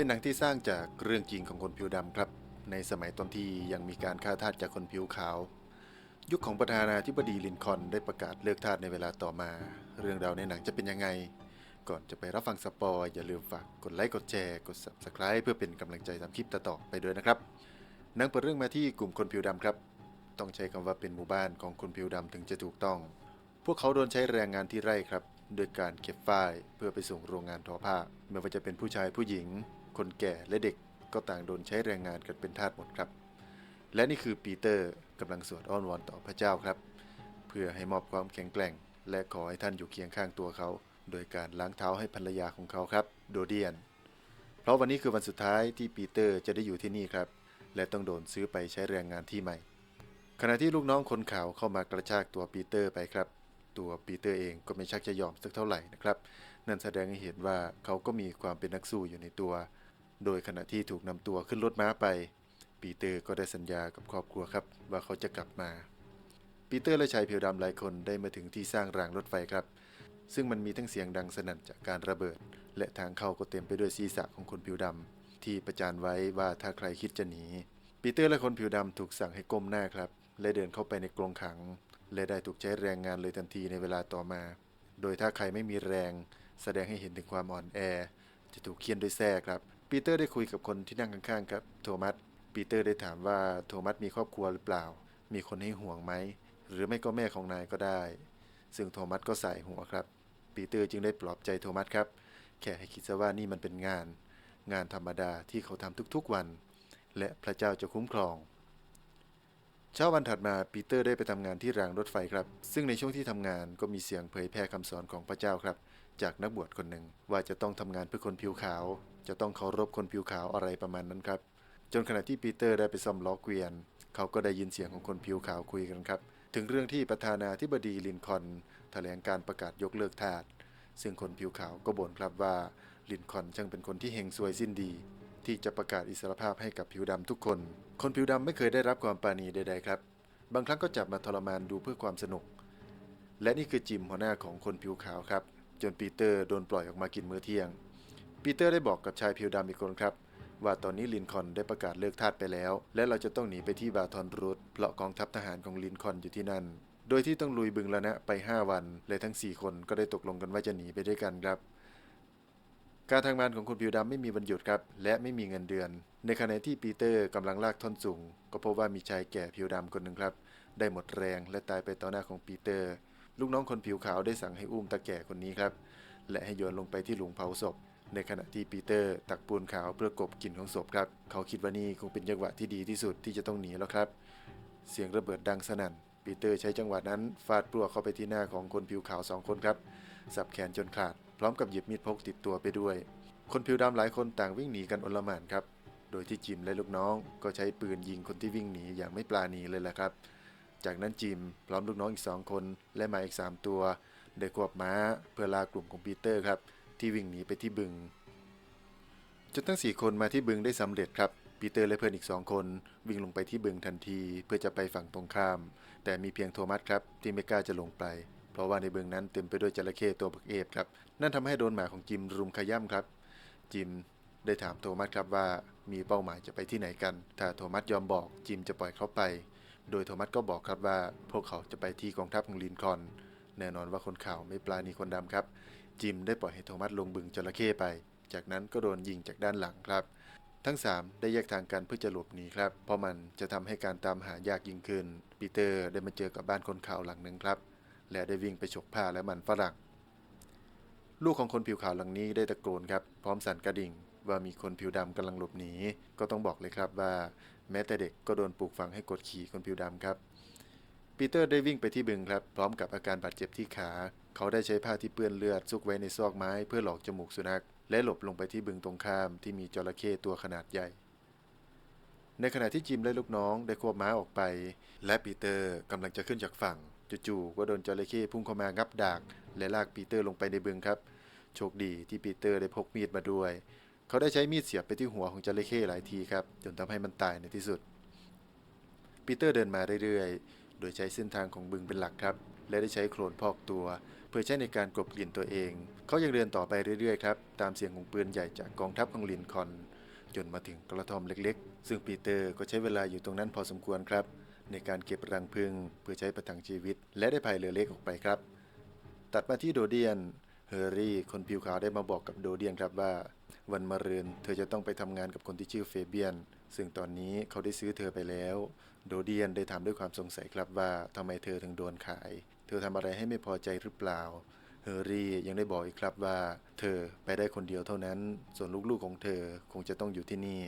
เป็นหนังที่สร้างจากเรื่องจริงของคนผิวดำครับ ในสมัยตอนที่ยังมีการฆ่าทาสจากคนผิวขาว ยุคของประธานาธิบดีลินคอนได้ประกาศเลิกทาสในเวลาต่อมา เรื่องราวในหนังจะเป็นยังไง ก่อนจะไปรับฟังสปอยอย่าลืมฝากกดไลค์กดแชร์กด subscribe เพื่อเป็นกำลังใจทำคลิปต่อๆไปด้วยนะครับหนังเปิดเรื่องมาที่กลุ่มคนผิวดำครับ ต้องใช้คำว่าเป็นหมู่บ้านของคนผิวดำถึงจะถูกต้อง พวกเขาโดนใช้แรงงานที่ไร่ครับโดยการเก็บฝ้ายเพื่อไปส่งโรงงานทอผ้าไม่ว่าจะเป็นผู้ชายผู้หญิง คนแก่และเด็กก็ต่างโดนใช้แรงงานกันเป็นทาสหมดครับ และนี่คือปีเตอร์กำลังสวดอ้อนวอนต่อพระเจ้าครับ เพื่อให้มอบความแข็งแกร่ง และขอให้ท่านอยู่เคียงข้างตัวเขา โดยการล้างเท้าให้ภรรยาของเขาครับ โดเดียน เพราะวันนี้คือวันสุดท้ายที่ปีเตอร์จะได้อยู่ที่นี่ครับ และต้องโดนซื้อไปใช้แรงงานที่ใหม่ ขณะที่ลูกน้องคนขาวเข้ามากระชากตัวปีเตอร์ไปครับ ตัวปีเตอร์เองก็ไม่ชักจะยอมสักเท่าไหร่นะครับ นั่นแสดงให้เห็นว่าเขาก็มีความเป็นนักสู้อยู่ในตัว โดยขณะที่ถูกนำตัวขึ้นรถม้าไป ปีเตอร์ก็ได้สัญญากับครอบครัวครับ ว่าเขาจะกลับมา ปีเตอร์และชายผิวดำหลายคนได้มาถึงที่สร้างรางรถไฟครับ ซึ่งมันมีทั้งเสียงดังสนั่นจากการระเบิด และทางเข้าก็เต็มไปด้วยศีรษะของคนผิวดำที่ประจานไว้ว่าถ้าใครคิดจะหนีปีเตอร์และคนผิวดำถูกสั่งให้ก้มหน้าครับ และเดินเข้าไปในกรงขัง และได้ถูกใช้แรงงานเลยทันทีในเวลาต่อมา โดยถ้าใครไม่มีแรง แสดงให้เห็นถึงความอ่อนแอ จะถูกเคี่ยนด้วยแส้ครับ ปีเตอร์ได้คุยกับคนที่นั่งข้างๆครับโทมัสปีเตอร์ได้ถามว่าโทมัสมีครอบครัวหรือเปล่า มีคนให้ห่วงไหม หรือไม่ก็แม่ของนายก็ได้ ซึ่งโทมัสก็ใส่หัวครับ ปีเตอร์จึงได้ปลอบใจโทมัสครับ แค่ให้คิดซะว่านี่มันเป็นงาน งานธรรมดาที่เขาทำทุกๆวัน และพระเจ้าจะคุ้มครอง เช้าวันถัดมาปีเตอร์ได้ไปทำงานที่รางรถไฟครับ ซึ่งในช่วงที่ทำงานก็มีเสียงเผยแพร่คำสอนของพระเจ้าครับ จากนักบวชคนหนึ่งว่าจะต้องทำงานเพื่อคนผิวขาว จะต้องเคารพคนผิวขาวอะไรประมาณนั้นครับ จนขณะที่ปีเตอร์ได้ไปซ่อมล้อเกวียน เขาก็ได้ยินเสียงของคนผิวขาวคุยกันครับ ถึงเรื่องที่ประธานาธิบดีลินคอนแถลงการประกาศยกเลิกทาสซึ่งคนผิวขาวก็บ่นครับว่าลินคอนช่างเป็นคนที่เฮงซวยสิ้นดี ที่จะประกาศอิสรภาพให้กับผิวดำทุกคน คนผิวดำไม่เคยได้รับความปาณีใดๆครับบางครั้งก็จับมาทรมานดูเพื่อความสนุก และนี่คือจิมหัวหน้าของคนผิวขาวครับ จนปีเตอร์โดนปล่อยออกมากินมื้อเที่ยง ปีเตอร์ได้บอกกับชายผิวดำอีกคนครับ ว่าตอนนี้ลินคอนได้ประกาศเลิกทาสไปแล้ว และเราจะต้องหนีไปที่บาทอนรูทเพราะกองทัพทหารของลินคอนอยู่ที่นั่น โดยที่ต้องลุยบึงละนะไป 5 วันและทั้ง 4 คนก็ได้ตกลงกันว่าจะหนีไปด้วยกันครับ การทำงานของคนผิวดำไม่มีวันหยุดครับ และไม่มีเงินเดือน ในขณะที่ปีเตอร์กำลังลากท่อนสูง ก็พบว่ามีชายแก่ผิวดำคนหนึ่งครับ ได้หมดแรงและตายไปต่อหน้าของปีเตอร์ ลูกน้องคนผิวขาวได้สั่งให้อุ้มตาแก่คนนี้ครับและให้โยนลงไปที่หลุมเผาศพ ในขณะที่ปีเตอร์ตักปูนขาวเพื่อกบกลิ่นของศพครับ เขาคิดว่านี่คงเป็นจังหวะที่ดีที่สุดที่จะต้องหนีแล้วครับ เสียงระเบิดดังสนั่น ปีเตอร์ใช้จังหวะนั้นฟาดปลวกเข้าไปที่หน้าของคนผิวขาวสองคนครับ สับแขนจนขาด พร้อมกับหยิบมีดพกติดตัวไปด้วย คนผิวดำหลายคนต่างวิ่งหนีกันอลหม่านครับ โดยที่จิมและลูกน้อง ก็ใช้ปืนยิงคนที่วิ่งหนีอย่างไม่ปราณีเลยแหละครับ จากนั้นจิมพร้อมลูกน้องอีกสองคนและหมาอีกสามตัวได้ควบม้าเพื่อลากลุ่มของปีเตอร์ครับ ที่วิ่งหนีไปที่บึง จนทั้ง 4 คนมาที่บึงได้สำเร็จครับ ปีเตอร์และเพื่อนอีก2คนวิ่งลงไปที่บึงทันทีเพื่อจะไปฝั่งตรงข้าม แต่มีเพียงโทมัสครับที่ไม่กล้าจะลงไป เพราะว่าในบึงนั้นเต็มไปด้วยจระเข้ตัวบักเอฟครับ นั่นทำให้โดนหมาของจิมรุมขย้ำครับ จิมได้ถามโทมัสครับว่ามีเป้าหมายจะไปที่ไหนกัน ถ้าโทมัสยอมบอกจิมจะปล่อยเขาไป โดยโทมัสก็บอกครับว่าพวกเขาจะไปที่กองทัพของลินคอน แน่นอนว่าคนข่าวไม่ปลาณีคนดำครับ จิมได้ปล่อยให้โทมัสลงบึงจระเข้ไป จากนั้นก็โดนยิงจากด้านหลังครับ ทั้ง 3 ได้แยกทางกันเพื่อจะหลบหนีครับ เพราะมันจะทำให้การตามหายากยิ่งขึ้น ปีเตอร์ได้มาเจอกับบ้านคนขาวหลังหนึ่งครับ และได้วิ่งไปฉกผ้าและมันฝรั่ง ลูกของคนผิวขาวหลังนี้ได้ตะโกนครับ พร้อมสั่นกระดิ่ง ว่ามีคนผิวดำกำลังหลบหนี ก็ต้องบอกเลยครับว่า แม้แต่เด็กก็โดนปลูกฝังให้กดขี่คนผิวดำครับปีเตอร์ได้วิ่งไปที่บึงครับ พร้อมกับอาการบาดเจ็บที่ขา เขาได้ใช้ผ้าที่เปื้อนเลือดซุกไว้ในซอกไม้เพื่อหลอกจมูกสุนัข และหลบลงไปที่บึงตรงข้ามที่มีจระเข้ตัวขนาดใหญ่ ในขณะที่จิมและลูกน้องได้ควบม้าออกไป และปีเตอร์กำลังจะขึ้นจากฝั่งจู่ๆก็โดนจระเข้พุ่งเข้ามางับดาก และลากปีเตอร์ลงไปในบึงครับ โชคดีที่ปีเตอร์ได้พกมีดมาด้วย เขาได้ใช้มีดเสียบไปที่หัวของจระเข้หลายทีครับจนทำให้มันตายในที่สุดปีเตอร์เดินมาเรื่อยๆ โดยใช้เส้นทางของบึงเป็นหลักครับ และได้ใช้โคลนพอกตัว เพื่อใช้ในการกลบกลิ่นตัวเอง เขายังเดินต่อไปเรื่อยๆครับตามเสียงของปืนใหญ่จากกองทัพของลินคอนจนมาถึงกระท่อมเล็กๆ ซึ่งปีเตอร์ก็ใช้เวลาอยู่ตรงนั้นพอสมควรครับ ในการเก็บรังผึ้งเพื่อใช้ประทังชีวิต และได้พายเรือเล็กออกไปครับ ตัดมาที่โดเดียนเฮอร์รี่คนผิวขาวได้มาบอกกับโดเดียนครับว่า วันมะรืนเธอจะต้องไปทำงานกับคนที่ชื่อเฟเบียน ซึ่งตอนนี้เขาได้ซื้อเธอไปแล้ว โดเดียนได้ถามด้วยความสงสัยครับว่าทำไมเธอถึงโดนขาย เธอทำอะไรให้ไม่พอใจหรือเปล่า เฮอร์รี่ยังได้บอกอีกครับว่า เธอไปได้คนเดียวเท่านั้น ส่วนลูกๆของเธอคงจะต้องอยู่ที่นี่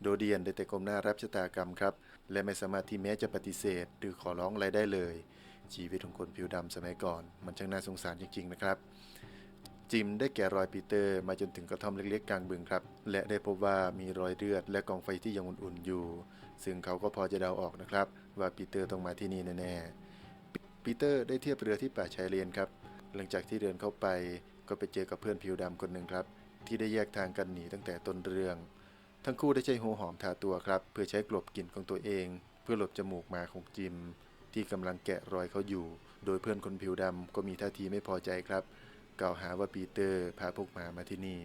โดเดียนได้แต่ก้มหน้ารับชะตากรรมครับ และไม่สามารถที่แม้จะปฏิเสธ หรือขอร้องอะไรได้เลย ชีวิตของคนผิวดำสมัยก่อน มันช่างน่าสงสารจริงๆนะครับจิมได้แกะรอยปีเตอร์มาจนถึงกระท่อมเล็กๆกลางบึงครับ และได้พบว่ามีรอยเลือดและกองไฟที่ยังอุ่นๆอยู่ ซึ่งเขาก็พอจะเดาออกนะครับ ว่าปีเตอร์ต้องมาที่นี่แน่ๆ ปีเตอร์ได้เทียบเรือที่ป่าชายเลนครับ หลังจากที่เดินเข้าไปก็ไปเจอกับเพื่อนผิวดำคนหนึ่งครับ ที่ได้แยกทางกันหนีตั้งแต่ต้นเรื่อง ทั้งคู่ได้ใช้หัวหอมทาตัวครับ เพื่อใช้กลบกลิ่นของตัวเอง เพื่อหลบจมูกหมาของจิม ที่กำลังแกะรอยเขาอยู่ โดยเพื่อนคนผิวดำก็มีท่าทีไม่พอใจครับ กล่าวหาว่าปีเตอร์พาพวกหมามาที่นี่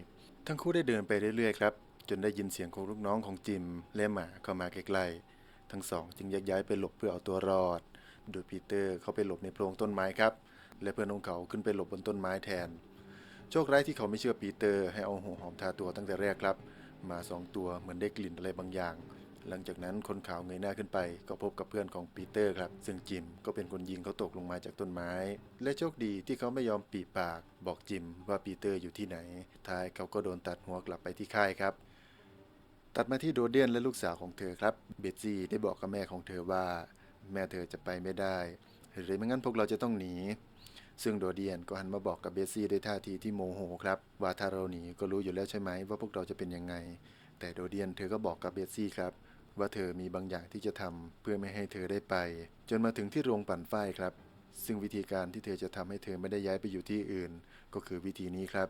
ทั้งคู่ได้เดินไปเรื่อยๆครับจนได้ยินเสียงของลูกน้องของจิมและหมาเข้ามาใกล้ๆทั้งสองจึงแยกย้ายไปหลบเพื่อเอาตัวรอด โดยปีเตอร์เข้าไปหลบในโพรงต้นไม้ครับ และเพื่อนของเขาขึ้นไปหลบบนต้นไม้แทน โชคร้ายที่เขาไม่เชื่อปีเตอร์ให้เอาหัวหอมทาตัวตั้งแต่แรกครับ มาสองตัวเหมือนได้กลิ่นอะไรบางอย่าง หลังจากนั้นคนข่าวเงยหน้าขึ้นไป ก็พบกับเพื่อนของปีเตอร์ครับ ซึ่งจิมก็เป็นคนยิงเขาตกลงมาจากต้นไม้ และโชคดีที่เขาไม่ยอมปีปาก บอกจิมว่าปีเตอร์อยู่ที่ไหน ท้ายเขาก็โดนตัดหัวกลับไปที่ค่ายครับตัดมาที่โดเดียนและลูกสาวของเธอครับ เบตซี่ได้บอกกับแม่ของเธอว่า แม่เธอจะไปไม่ได้ หรือไม่งั้นพวกเราจะต้องหนี ซึ่งโดเดียนก็หันมาบอกกับเบสซี่ด้วยท่าทีที่โมโหครับ ว่าถ้าเราหนีก็รู้อยู่แล้วใช่ไหมว่าพวกเราจะเป็นยังไง แต่โดเดียนเธอก็บอกกับเบสซี่ครับว่าเธอมีบางอย่างที่จะทำเพื่อไม่ให้เธอได้ไป จนมาถึงที่โรงปั่นฝ้ายครับ ซึ่งวิธีการที่เธอจะทำให้เธอไม่ได้ย้ายไปอยู่ที่อื่น ก็คือวิธีนี้ครับ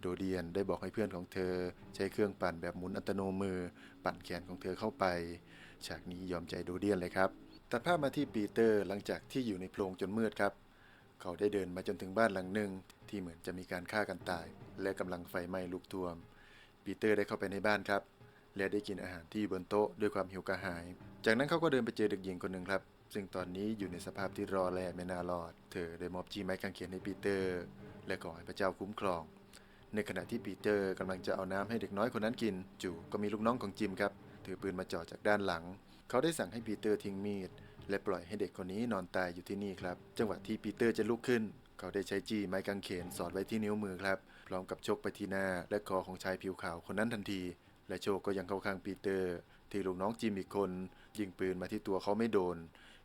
โดเดียนได้บอกให้เพื่อนของเธอ ใช้เครื่องปั่นแบบหมุนอัตโนมือ ปั่นแขนของเธอเข้าไป ฉากนี้ยอมใจโดเดียนเลยครับ ตัดภาพมาที่ปีเตอร์หลังจากที่อยู่ในโพรงจนมืดครับ เขาได้เดินมาจนถึงบ้านหลังหนึ่งที่เหมือนจะมีการฆ่ากันตาย และกำลังไฟไหม้ลุกท่วม ปีเตอร์ได้เข้าไปในบ้านครับ และได้กินอาหารที่บนโต๊ะด้วยความหิวกระหาย จากนั้นเขาก็เดินไปเจอเด็กหญิงคนหนึ่งครับ ซึ่งตอนนี้อยู่ในสภาพที่รอแลไม่น่ารอด เธอได้มอบจีไม้กางเขนให้ปีเตอร์ และขอให้พระเจ้าคุ้มครอง ในขณะที่ปีเตอร์กำลังจะเอาน้ำให้เด็กน้อยคนนั้นกิน จู่ก็มีลูกน้องของจิมครับถือปืนมาจ่อจากด้านหลัง เขาได้สั่งให้ปีเตอร์ทิ้งมีด และปล่อยให้เด็กคนนี้นอนตายอยู่ที่นี่ครับ จังหวะที่ปีเตอร์จะลุกขึ้น เขาได้ใช้จี้ไม้กางเขนสอดไว้ที่นิ้วมือครับ พร้อมกับชกไปที่หน้าและคอของชายผิวขาวคนนั้นทันที และโชคก็ยังเข้าข้างปีเตอร์ ที่ลูกน้องจิมอีกคน ยิงปืนมาที่ตัวเขาไม่โดน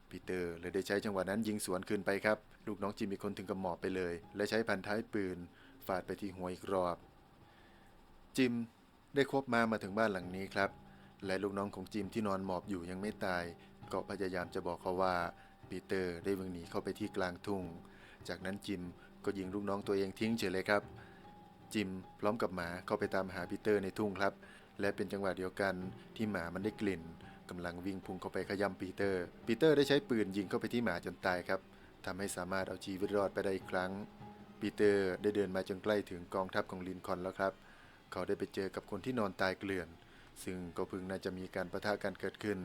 ปีเตอร์เลยได้ใช้จังหวะนั้นยิงสวนคืนไปครับ ลูกน้องจิมอีกคนถึงกับหมอบไปเลย และใช้พันท้ายปืน ฟาดไปที่หัวอีกรอบ จิมได้ควบมามาถึงบ้านหลังนี้ครับ และลูกน้องของจิมที่นอนหมอบอยู่ยังไม่ตาย ก็พยายามจะบอกเขาว่าปีเตอร์ได้วิ่งหนีเข้าไปที่กลางทุ่ง จากนั้นจิมก็ยิงลูกน้องตัวเองทิ้งเฉยเลยครับ จิมพร้อมกับหมาเข้าไปตามหาปีเตอร์ในทุ่งครับ และเป็นจังหวะเดียวกันที่หมามันได้กลิ่นกำลังวิ่งพุ่งเข้าไปขย้ำปีเตอร์ ปีเตอร์ได้ใช้ปืนยิงเข้าไปที่หมาจนตายครับทำให้สามารถเอาชีวิตรอดไปได้อีกครั้ง ปีเตอร์ได้เดินมาจนใกล้ถึงกองทัพของลินคอนแล้วครับ เขาได้ไปเจอกับคนที่นอนตายเกลื่อน ซึ่งก็เพิ่งน่าจะมีการประทะกันเกิดขึ้น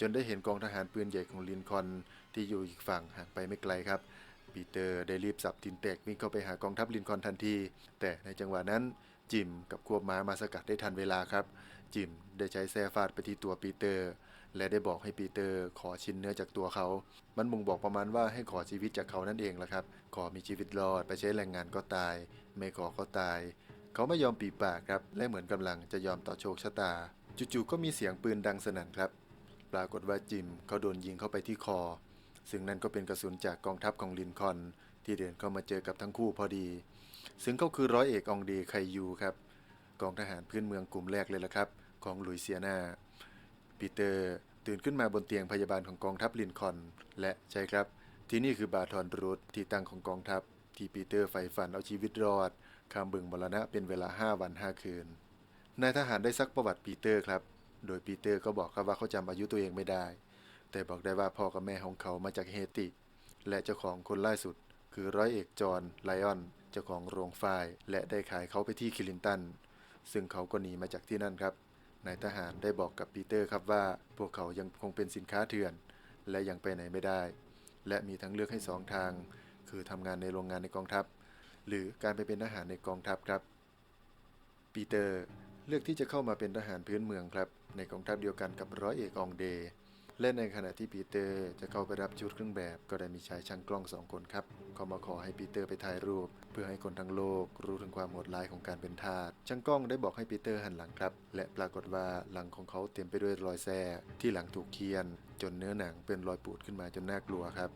จนได้เห็นกองทหารปืนใหญ่ของลินคอนที่อยู่อีกฝั่งห่างไปไม่ไกลครับปีเตอร์ได้รีบสับตินแตกวิ่งเข้าไปหากองทัพลินคอนทันที แต่ในจังหวะนั้นจิมกับควบม้ามาสกัดได้ทันเวลาครับ จิมได้ใช้แส้ฟาดไปที่ตัวปีเตอร์ และได้บอกให้ปีเตอร์ขอชิ้นเนื้อจากตัวเขา มันบ่งบอกประมาณว่าให้ขอชีวิตจากเขานั่นเองละครับ ขอมีชีวิตรอดไปใช้แรงงานก็ตาย ไม่ขอก็ตาย เขาไม่ยอมปีปากครับ และเหมือนกำลังจะยอมต่อโชคชะตา จู่ๆก็มีเสียงปืนดังสนั่นครับ ปรากฏว่าจิมเขาโดนยิงเข้าไปที่คอ ซึ่งนั่นก็เป็นกระสุนจากกองทัพของลินคอนที่เดินเข้ามาเจอกับทั้งคู่พอดี ซึ่งเขาคือร้อยเอกองเดไคยูครับ กองทหารพื้นเมืองกลุ่มแรกเลยละครับ ของลุยเซียนาปีเตอร์ตื่นขึ้นมาบนเตียงพยาบาลของกองทัพลินคอน และใช่ครับ ที่นี่คือบาทอนรูทที่ตั้งของกองทัพที่ปีเตอร์ใฝ่ฝันเอาชีวิตรอด ข้ามบึงมรณะเป็นเวลา 5 วัน 5 คืน นายทหารได้ซักประวัติปีเตอร์ครับ โดยปีเตอร์ก็บอกครับว่าเขาจำอายุตัวเองไม่ได้ แต่บอกได้ว่าพ่อกับแม่ของเขามาจากเฮติ และเจ้าของคนล่าสุด คือร้อยเอกจอห์นไลออน เจ้าของโรงฝ้ายและได้ขายเขาไปที่คิลินตัน ซึ่งเขาก็หนีมาจากที่นั่นครับ นายทหารได้บอกกับปีเตอร์ครับว่า พวกเขายังคงเป็นสินค้าเถื่อน และยังไปไหนไม่ได้ และมีทั้งเลือกให้สองทาง คือทำงานในโรงงานในกองทัพ หรือการไปเป็นทหารในกองทัพครับ ปีเตอร์เลือกที่จะเข้ามาเป็นทหารพื้นเมืองครับ ในกองทัพเดียวกันกับร้อยเอกองเด และในขณะที่ปีเตอร์จะเข้าไปรับชุดเครื่องแบบ ก็ได้มีชายช่างกล้องสองคนครับเขามาขอให้ปีเตอร์ไปถ่ายรูป เพื่อให้คนทั้งโลกรู้ถึงความโหดร้ายของการเป็นทาสช่างกล้องได้บอกให้ปีเตอร์หันหลังครับ และปรากฏว่าหลังของเขาเต็มไปด้วยรอยแส้ที่หลังถูกเคียน จนเนื้อหนังเป็นรอยปูดขึ้นมาจนน่ากลัวครับ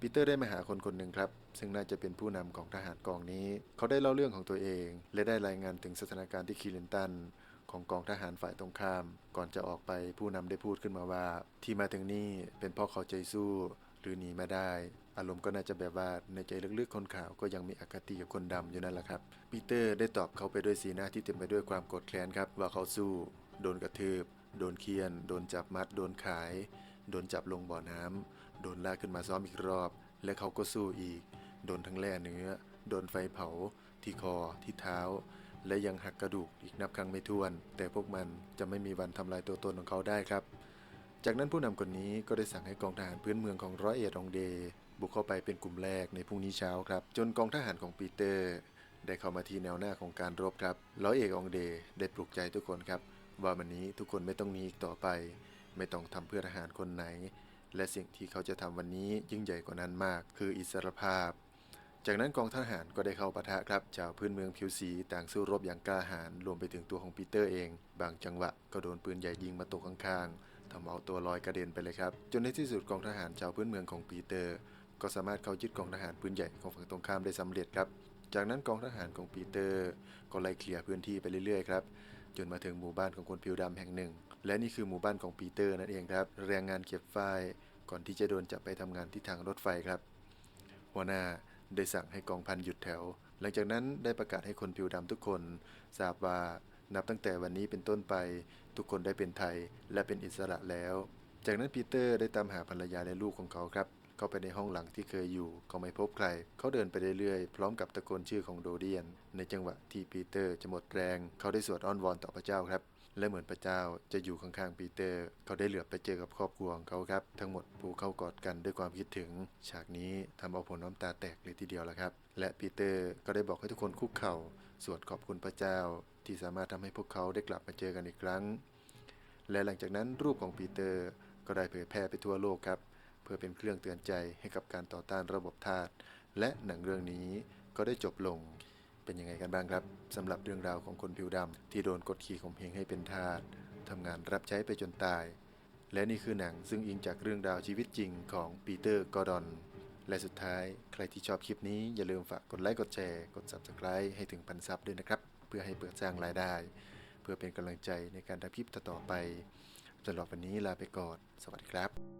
ปีเตอร์ได้มาหาคนคนหนึ่งครับ ซึ่งน่าจะเป็นผู้นำของทหารกองนี้ เขาได้เล่าเรื่องของตัวเอง และได้รายงานถึงสถานการณ์ที่คิลินตันของกองทหารฝ่ายตรงข้าม ก่อนจะออกไปผู้นำได้พูดขึ้นมาว่า ที่มาถึงนี่เป็นเพราะเขาใจสู้ หรือหนีมาได้ อารมณ์ก็น่าจะแบบว่าในใจลึกๆคนขาวก็ยังมีอคติกับคนดำอยู่นั่นแหละครับปีเตอร์ได้ตอบเขาไปด้วยสีหน้าที่เต็มไปด้วยความโกรธแค้นครับว่าเขาสู้ โดนกระทืบ โดนเคียน โดนจับมัด โดนขาย โดนจับลงบ่อน้ำ โดนลากขึ้นมาซ้อมอีกรอบ และเขาก็สู้อีก โดนทั้งแล่เนื้อ โดนไฟเผา ที่คอ ที่เท้า และยังหักกระดูกอีกนับครั้งไม่ถ้วน แต่พวกมันจะไม่มีวันทำลายตัวตนของเขาได้ครับ จากนั้นผู้นำคนนี้ก็ได้สั่งให้กองทหารพื้นเมืองของร้อยเอ็ดองเดย์บุกเข้าไปเป็นกลุ่มแรกในพรุ่งนี้เช้าครับ จนกองทหารของปีเตอร์ ได้เข้ามาที่แนวหน้าของการรบครับ ร้อยเอกองเดย์ได้ปลุกใจทุกคนครับ ว่าวันนี้ทุกคนไม่ต้องหนีอีกต่อไป ไม่ต้องทำเพื่อทหารคนไหน และสิ่งที่เขาจะทำวันนี้ยิ่งใหญ่กว่านั้นมาก คืออิสรภาพ จากนั้นกองทหารก็ได้เข้าปะทะครับชาวพื้นเมืองผิวสีต่างสู้รบอย่างกล้าหาญรวมไปถึงตัวของปีเตอร์เอง บางจังหวะก็โดนปืนใหญ่ยิงมาตกข้างๆทำเอาตัวลอยกระเด็นไปเลยครับ จนในที่สุดกองทหารชาวพื้นเมืองของปีเตอร์ ก็สามารถเข้ายึดกองทหารปืนใหญ่ของฝั่งตรงข้ามได้สำเร็จครับ จากนั้นกองทหารของปีเตอร์ ก็ไล่เคลียร์พื้นที่ไปเรื่อยๆครับจนมาถึงหมู่บ้านของคนผิวดำแห่งหนึ่ง และนี่คือหมู่บ้านของปีเตอร์นั่นเองครับ แรงงานเก็บฝ้ายก่อนที่จะโดนจับไปทำงานที่ทางรถไฟครับ หัวหน้าได้สั่งให้กองพันหยุดแถว หลังจากนั้นได้ประกาศให้คนผิวดำทุกคนทราบว่านับตั้งแต่วันนี้เป็นต้นไป ทุกคนได้เป็นไทยและเป็นอิสระแล้ว จากนั้นปีเตอร์ได้ตามหาภรรยาและลูกของเขาครับ เข้าไปในห้องหลังที่เคยอยู่ก็ไม่พบใคร เขาเดินไปเรื่อยๆ พร้อมกับตะโกนชื่อของโดเดียน ในจังหวะที่ปีเตอร์จะหมดแรง เขาได้สวดอ้อนวอนต่อพระเจ้าครับ และเหมือนพระเจ้าจะอยู่ข้างๆปีเตอร์ เขาได้เหลือบไปเจอกับครอบครัวของเขาครับ ทั้งหมดผูกเข้ากอดกันด้วยความคิดถึง ฉากนี้ทำเอาผมน้ำตาแตกเลยทีเดียวละครับ และปีเตอร์ก็ได้บอกให้ทุกคนคุกเข่าสวดขอบคุณพระเจ้า ที่สามารถทำให้พวกเขาได้กลับมาเจอกันอีกครั้ง และหลังจากนั้นรูปของปีเตอร์ก็ได้เผยแพร่ไปทั่วโลกครับเพื่อเป็นเครื่องเตือนใจให้กับการต่อต้านระบบทาสและหนังเรื่องนี้ก็ได้จบลง เป็นยังไงกันบ้างครับสำหรับเรื่องราวของคนผิวดำที่โดนกดขี่ข่มเหงให้เป็นทาสทำงานรับใช้ไปจนตาย และนี่คือหนังซึ่งอิงจากเรื่องราวชีวิตจริงของปีเตอร์กอร์ดอน และสุดท้ายใครที่ชอบคลิปนี้อย่าลืมฝากกดไลค์กดแชร์กด Subscribe ให้ถึงพันซับด้วยนะครับ เพื่อให้เปิดสร้างรายได้ เพื่อเป็นกำลังใจในการทำคลิปต่อๆไปสำหรับวันนี้ลาไปก่อนสวัสดีครับ